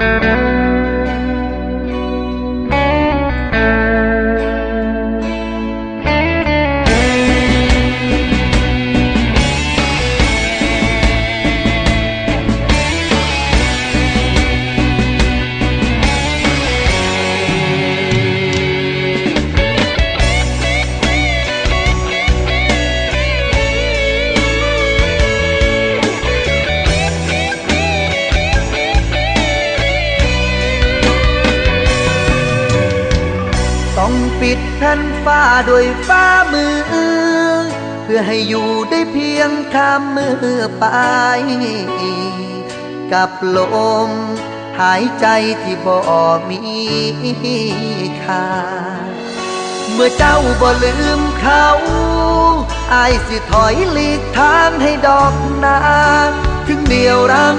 ต้ ปิดแผ่นฟ้าด้วยฟ้ามือ เพื่อให้อยู่ได้เพียงข้ามมือไป กับลมหายใจที่บ่มีค่า เมื่อเจ้าบ่ลืมเขาอายสิถอยหลีกทางให้ดอกนา ถึงเดียวรัง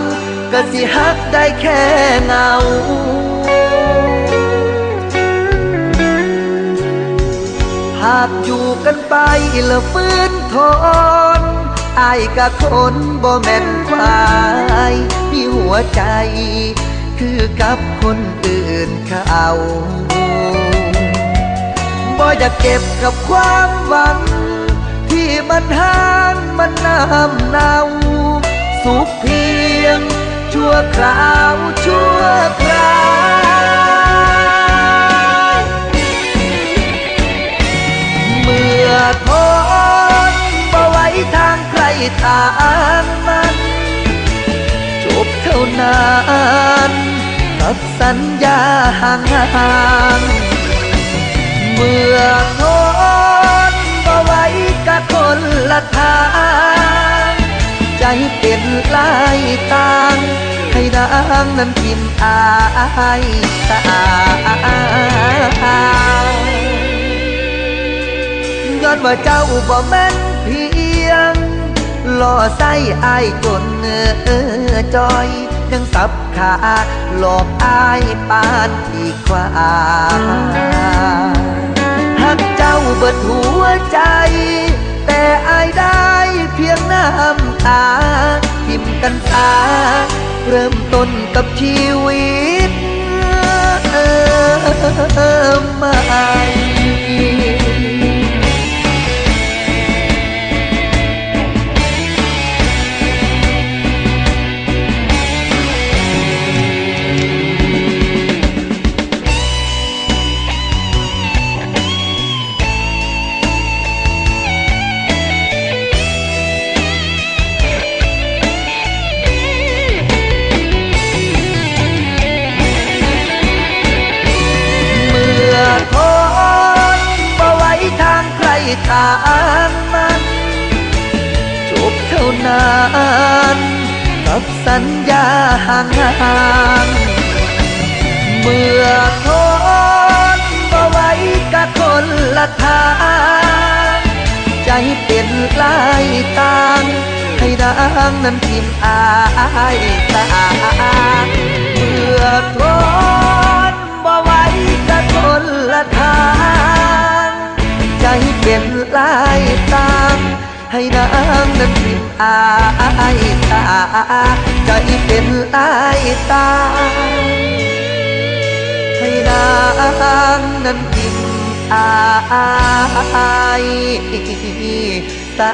ก็สิฮักได้แค่เงา หากอยู่กันไปละฟื้นทนอายกะคนบ่แม่นควายมีหัวใจ คือกับคนอื่นเขาบ่อยากเก็บกับความหวัง ที่มันห่างมันน้ำเนาสุขเพียง ชั่วคราวชั่ว ทางมัน จบเท่านั้นกับสัญญาห่างๆเมื่อทนบ่ไว้กับคนละทาง ใจเป็นลายต่างให้นางนั้นทิมอายตายย้อนว่าเจ้าบ่แม่น ล่อไส้อายจนเออจอยยังสับขาหลอกอายปานที่ควาหักเจ้าเบิดหัวใจ แต่อายได้เพียงน้ำตาทิมกันตา เริ่มต้นกับชีวิตเออใหม่ ใครทางมันจบเท่านั้นกับสัญญาห่างเมื่อทนบ่ไหว้กับคนละทางใจเป็นลายต่างให้นางนั้นทิมอายตาเมื่อทนบ่ไหว้กับคนละทาง เป็นลายตางให้นางนั้นทิมอายตาใจเป็นลายตา ให้นางนั้นทิมอายตา